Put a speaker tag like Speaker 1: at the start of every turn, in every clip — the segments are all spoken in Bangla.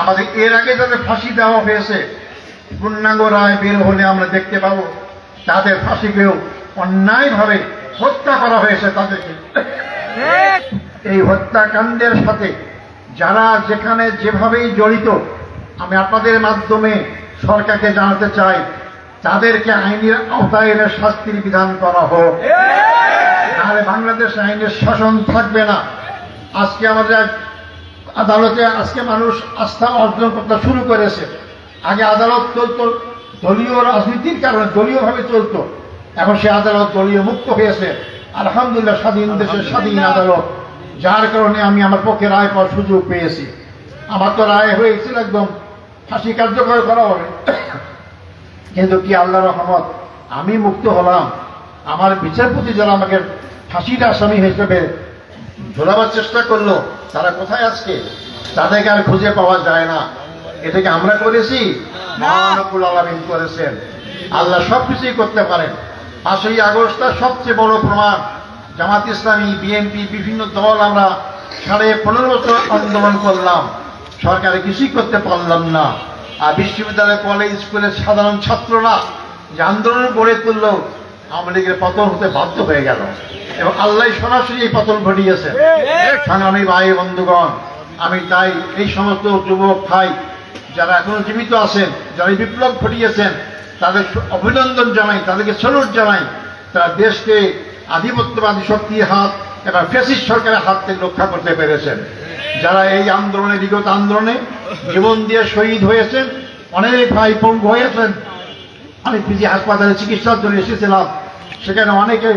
Speaker 1: আমাদের এর আগে যাদের ফাঁসি দেওয়া হয়েছে পূর্ণাঙ্গ রায় বের হলে আমরা দেখতে পাবো তাদের ফাঁসিকেও অন্যায়ভাবে হত্যা করা হয়েছে তাদেরকে। এই হত্যাকাণ্ডের সাথে যারা যেখানে যেভাবেই জড়িত আমি আপনাদের মাধ্যমে সরকারকে জানাতে চাই তাদেরকে আইনের আওতায় এনে শাস্তির বিধান করা হোক। নাহলে বাংলাদেশ আইনের শাসন থাকবে না। আজকে আমাদের আদালতে আজকে মানুষ আস্থা অর্জন করতে শুরু করেছে। আগে আদালত চলতো দলীয় রাজনীতির কারণে দলীয়ভাবে চলতো। এখন সে আদালত দলীয় মুক্ত হয়েছে। আলহামদুলিল্লাহ স্বাধীন দেশের স্বাধীন আদালত। যার কারণে আমি আমার পক্ষে রায় পাওয়ার সুযোগ পেয়েছি। আমার তো রায় হয়েছিল একদম ফাঁসি কার্যকর করা হবে। কিন্তু কি আল্লাহ রহমত আমি মুক্ত হলাম। আমার বিচারপতি যারা আমাকে ফাঁসির আসামি হিসেবে ঝোলাবার চেষ্টা করল তারা কোথায় আজকে? তাদেরকে আর খুঁজে পাওয়া যায় না। এটাকে আমরা করেছি? মহানকুল আলমিন করেছেন। আল্লাহ সব কিছুই করতে পারেন। পাঁচই আগস্টটা সবচেয়ে বড় প্রমাণ। জামাত ইসলামী বিএনপি বিভিন্ন দল আমরা সাড়ে পনেরো বছর আন্দোলন করলাম। সরকারে কিছুই করতে পারলাম না। আর বিশ্ববিদ্যালয় কলেজ স্কুলের সাধারণ ছাত্ররা যে আন্দোলন গড়ে তুললো আওয়ামী লীগের পতন হতে বাধ্য হয়ে গেল। এবং আল্লাহ সরাসরি এই পতন ঘটিয়েছে সংগ্রামী ভাই বন্ধুগণ, আমি তাই এই সমস্ত যুবক ভাই যারা এখনও জীবিত আছেন, যারা বিপ্লব ঘটিয়েছেন, তাদের অভিনন্দন জানাই, তাদেরকে স্যালুট জানাই। তারা দেশকে আধিপত্যবাদী শক্তির হাত এবং ফেসিস সরকারের হাত থেকে রক্ষা করতে পেরেছেন। যারা এই আন্দোলনে, বিগত আন্দোলনে জীবন দিয়ে শহীদ হয়েছেন, অনেক ভাই পঙ্গু হয়েছেন আমি পিজি হাসপাতালে চিকিৎসার জন্য এসেছিলাম। সেখানে অনেকে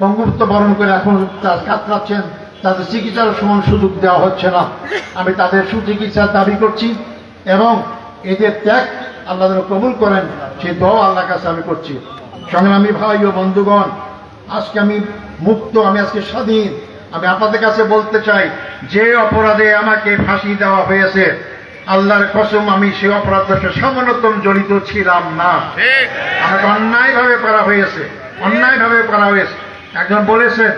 Speaker 1: পঙ্গুত্ব বরণ করে এখন তার কাতরাচ্ছেন। তাদের চিকিৎসার সমান সুযোগ দেওয়া হচ্ছে না। আমি তাদের সুচিকিৎসার দাবি করছি এবং এদের ত্যাগ আল্লাহ যেন কবুল করেন, সেই দোয়া আল্লাহ কাছে আমি করছি। সংগ্রামী ভাই ও বন্ধুগণ, আজকে আমি মুক্ত, আমি আজকে স্বাধীন। আমি আপনাদের কাছে বলতে চাই, যে অপরাধে আমাকে ফাঁসি দেওয়া হয়েছে আল্লাহর কসম আমি সে অপরাধের সাথে সামান্যতম জড়িত ছিলাম না। আমাকে অন্যায়ভাবে করা হয়েছে অন্যায়ভাবে করা হয়েছে। একজন বলেছে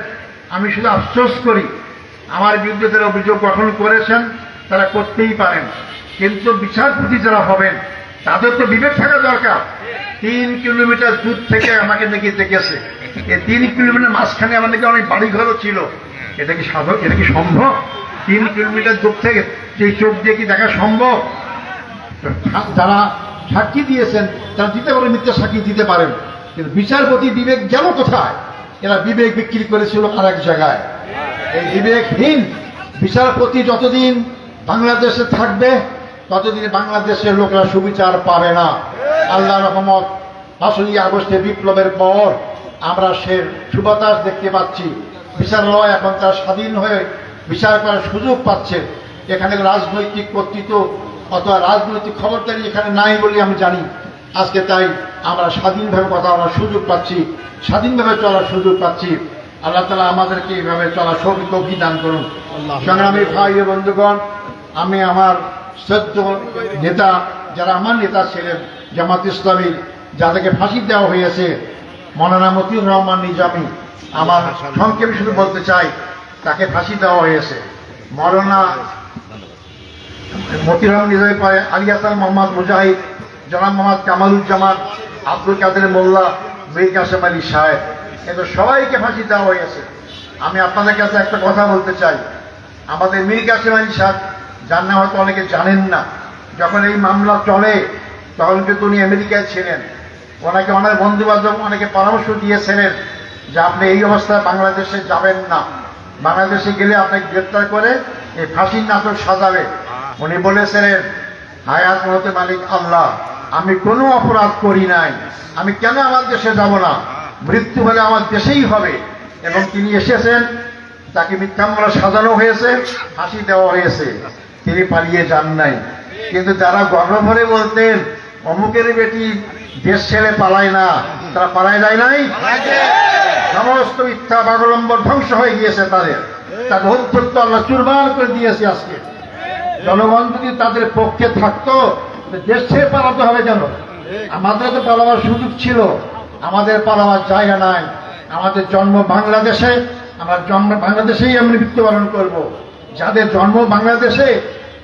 Speaker 1: আমি শুধু আফসোস করি আমার বিরুদ্ধে যারা অভিযোগ গঠন করেছেন তারা করতেই পারেন। কিন্তু বিচারপতি যারা হবেন তাদের তো বিবেক থাকা দরকার। তিন কিলোমিটার দূর থেকে আমাকে নাকি দেখেছে। এই তিন কিলোমিটার মাঝখানে আমার নাকি অনেক বাড়িঘরও ছিল। এটা কি সাধক এটা কি সম্ভব? তিন কিলোমিটার দূর থেকে সেই চোখ দিয়ে কি দেখা সম্ভব? যারা সাক্ষী দিয়েছেন, তারা দিতে পারেন মিথ্যা সাক্ষী দিতে পারেন। কিন্তু বিচারপতি বিবেক গেল কোথায়? এরা বিবেক বিক্রি করেছিল আর এক জায়গায়। এই বিবেকহীন বিচারপতি যতদিন বাংলাদেশে থাকবে, ততদিন বাংলাদেশের লোকেরা সুবিচার পাবে না। আল্লাহ রহমত পাঁচই আগস্টে বিপ্লবের পর আমরা সে সুবাতাস দেখতে পাচ্ছি। বিচারালয় এখন তার স্বাধীন হয়ে বিচার করার সুযোগ পাচ্ছে। এখানে রাজনৈতিক কর্তৃত্ব অথবা রাজনৈতিক খবরদারি এখানে নাই বলে আমি জানি। আজকে তাই আমরা স্বাধীনভাবে কথা বলার সুযোগ পাচ্ছি স্বাধীনভাবে চলার সুযোগ পাচ্ছি। আল্লাহ তালা আমাদেরকে এইভাবে চলার সৌভিক দান করুন। সংগ্রামী ভাই বন্ধুগণ আমি আমার সদ্য নেতা যারা আমার নেতা ছিলেন জামাত ইসলামীর যাদেরকে ফাঁসি দেওয়া হয়েছে মৌলানা মতিউর রহমান নিজামি আমার সংক্ষেপে শুধু বলতে চাই তাকে ফাঁসি দেওয়া হয়েছে। মরনা মতিউর রহমান নিজামি পায় আলী হাসান মোহাম্মদ মুজাহিদ, জনাব মোহাম্মদ কামালুজ্জামান, আব্দুল কাদের মোল্লা, মীর কাসেম আলী সাহেব। কিন্তু সবাইকে ফাঁসি দেওয়া হয়েছে। আমি আপনাদের কাছে একটা কথা বলতে চাই। আমাদের মীর কাসেম আলী সাহেব, যার নাম হয়তো অনেকে জানেন না, যখন এই মামলা চলে, তখন কিন্তু উনি আমেরিকায় ছিলেন। ওনাকে অনেক বন্ধু বান্ধব অনেকে পরামর্শ দিয়েছিলেন যে আপনি এই অবস্থায় বাংলাদেশে যাবেন না। বাংলাদেশে গেলে আপনাকে গ্রেপ্তার করে এই ফাঁসির নাটক সাজাবে। উনি বলেছিলেন হায়াত মহতে মালিক আল্লাহ আমি কোনো অপরাধ করি নাই। আমি কেন আমার দেশে যাব না? মৃত্যু হলে আমার দেশেই হবে। এবং তিনি এসেছেন তাকে মিথ্যা মামলা সাজানো হয়েছে ফাঁসি দেওয়া হয়েছে। তিনি পালিয়ে যান নাই। কিন্তু যারা গর্বভরে বলতেন অমুকের বেটি দেশ ছেড়ে পালায় না। তারা পালায় যায় নাই? সমস্ত মিথ্যা বাগলম্বর ধ্বংস হয়ে গিয়েছে তাদের। তাদের অত্যন্ত আল্লাহ চুরমার করে দিয়েছে আজকে। জনগণ যদি তাদের পক্ষে থাকতো দেশ পালাতে হবে কেন? আমাদের তো পালাবার সুযোগ ছিল। আমাদের পালাবার জায়গা নাই। আমাদের জন্ম বাংলাদেশে, আমার জন্ম বাংলাদেশেই আমরা মৃত্যুবরণ করব। যাদের জন্ম বাংলাদেশে,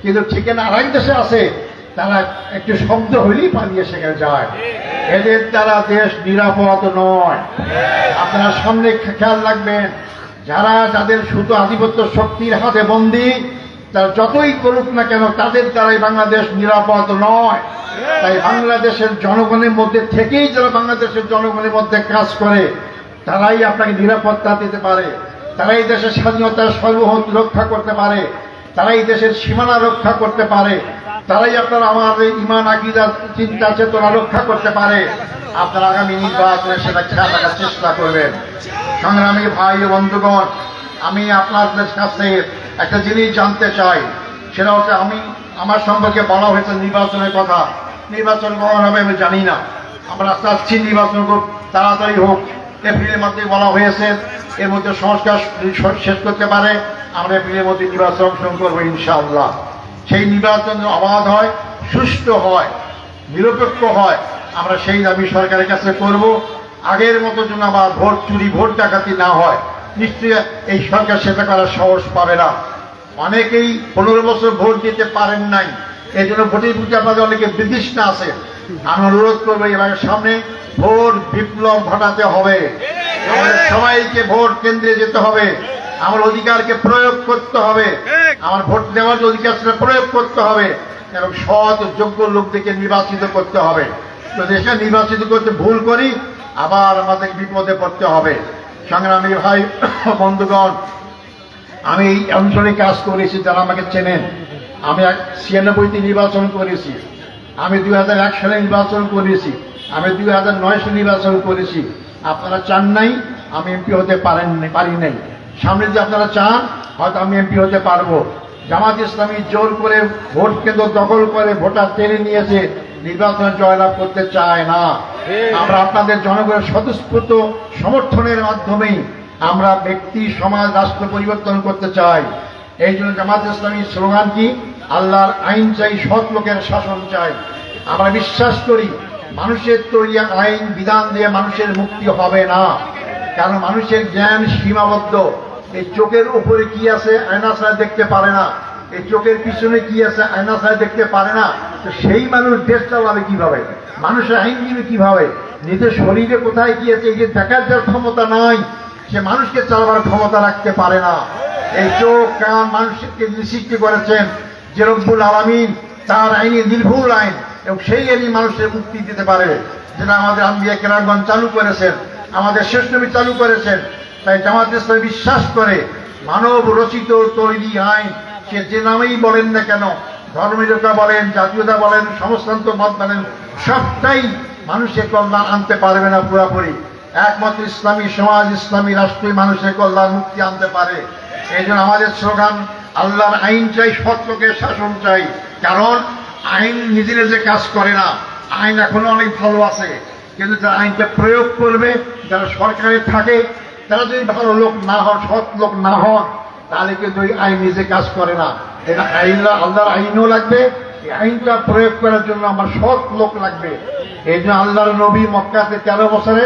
Speaker 1: কিন্তু ঠিকানা আরেক দেশে আছে তারা একটু শব্দ হইলেই পালিয়ে সেখানে যায়। এদের দ্বারা দেশ নিরাপদ নয়। আপনারা সামনে খেয়াল রাখবেন, যারা যাদের শুধু আধিপত্য শক্তির হাতে বন্দী, তারা যতই করুক না কেন, তাদের দ্বারাই বাংলাদেশ নিরাপদ নয়। তাই বাংলাদেশের জনগণের মধ্যে থেকেই যারা বাংলাদেশের জনগণের মধ্যে কাজ করে, তারাই আপনাকে নিরাপত্তা দিতে পারে। তারাই দেশের স্বাধীনতার সর্বহত রক্ষা করতে পারে। তারাই দেশের সীমানা রক্ষা করতে পারে। তারাই আপনার আমাদের ইমান আকিদা চিন্তা, চেতনা রক্ষা করতে পারে। আপনার আগামী নির্বাচনে সেটা খেয়াল রাখার চেষ্টা করবেন। সংগ্রামী ভাই ও বন্ধুগণ, আমি আপনাদের কাছে একটা জিনিস জানতে চাই। সেটা হচ্ছে আমি, আমার সম্পর্কে বলা হয়েছে নির্বাচনের কথা। নির্বাচন কখন হবে আমি জানি না। আমরা চাচ্ছি নির্বাচন খুব তাড়াতাড়ি হোক। এপ্রিলের মধ্যে বলা হয়েছে, এর মধ্যে সংস্কার শেষ করতে পারে। আমরা এপ্রিলের মধ্যে নির্বাচন অংশগ্রহণ করব ইনশাআল্লাহ। সেই নির্বাচন অবাধ হয়, সুষ্ঠু হয়, নিরপেক্ষ হয়, আমরা সেই দাবি সরকারের কাছে করব। আগের মতো যেন আবার ভোট চুরি, ভোট ডাকাতি না হয়, নিশ্চয়ই এই সরকার সেটা করার সাহস পাবে না। অনেকেই পনেরো বছর ভোট দিতে পারেন নাই। এই জন্য ভোটের প্রতি আপনাদের অনেকে বিতৃষ্ণা আছে। আমি অনুরোধ করব এবার সামনে ভোট বিপ্লব ঘটাতে হবে। সবাইকে ভোট কেন্দ্রে যেতে হবে। আমার অধিকারকে প্রয়োগ করতে হবে। আমার ভোট দেওয়ার যে অধিকার সেটা প্রয়োগ করতে হবে। এবং সৎ যোগ্য লোকদেরকে নির্বাচিত করতে হবে। যদি এসে নির্বাচিত করতে ভুল করি আবার আমাদের বিপদে পড়তে হবে। সংগ্রামী ভাই বন্ধুগণ আমি এই অঞ্চলে কাজ করেছি যারা আমাকে চেনেন। আমি এক ছিয়ানব্বইতে নির্বাচন করেছি। আমি দুই হাজার এক সালে নির্বাচন করেছি। আমি দুই হাজার নয় সালে নির্বাচন করেছি। আপনারা চান নাই আমি এমপি হতে পারেন পারি নাই। সামনে যে আপনারা চান হয়তো আমি এমপি হতে পারব। জামাত ইসলামী জোর করে ভোট কেন্দ্র দখল করে ভোটার টেনে নিয়েছে নির্বাচনে জয়লাভ করতে চায় না। আমরা আপনাদের জনগণের স্বতঃস্ফূর্ত সমর্থনের মাধ্যমেই আমরা ব্যক্তি সমাজ রাষ্ট্র পরিবর্তন করতে চাই। এই জন্য জামাত ইসলামী স্লোগান কি? আল্লাহর আইন চাই সৎ লোকের শাসন চাই। আমরা বিশ্বাস করি মানুষের তৈরি আইন বিধান দিয়ে মানুষের মুক্তি হবে না। কারণ মানুষের জ্ঞান সীমাবদ্ধ। এই চোখের উপরে কি আছে আয়না ছাড়া দেখতে পারে না? এই চোখের পিছনে কি আছে আয়না ছাড়া দেখতে পারে না? তো সেই মানুষ দেশ চালাবে কীভাবে? মানুষের আইন আইনজীবী কীভাবে? নিজের শরীরে কোথায় কি আছে? এই যে দেখার যার ক্ষমতা নাই, সে মানুষকে চালাবার ক্ষমতা রাখতে পারে না। এই চোখ, কান মানুষকে যিনি সৃষ্টি করেছেন যে রব্বুল আলমিন, তার আইনে নির্ভুল আইন, এবং সেই আইনই মানুষের মুক্তি দিতে পারে। যেটা আমাদের আম্বিয়া কেরারগঞ্জ চালু করেছেন, আমাদের শেষ নবী চালু করেছেন তাই জামাত ইসলাম বিশ্বাস করে মানব রচিত তৈরি আইন, সে যে নামেই বলেন না কেন ধর্মীয়তা বলেন, জাতীয়তা বলেন সমস্তান্ত মত বলেন, সবটাই মানুষের কল্যাণ আনতে পারবে না পুরোপুরি। একমাত্র ইসলামী সমাজ, ইসলামী রাষ্ট্রই মানুষের কল্যাণ মুক্তি আনতে পারে। এই জন্য আমাদের স্লোগান, আল্লাহর আইন চাই লোকের শাসন চাই। কারণ আইন নিজে নিজে কাজ করে না। আইন এখনও অনেক ভালো আছে। কিন্তু যারা আইনটা প্রয়োগ করবে, যারা সরকারে থাকে তারা যদি ভালো লোক না হন, সৎ লোক না হন, তাহলে কিন্তু ওই আইন নিজে কাজ করে না। এটা আইন আল্লাহর আইনও লাগবে, এই আইনটা প্রয়োগ করার জন্য আমার সৎ লোক লাগবে। এই জন্য আল্লাহর নবী মক্কাতে তেরো বছরে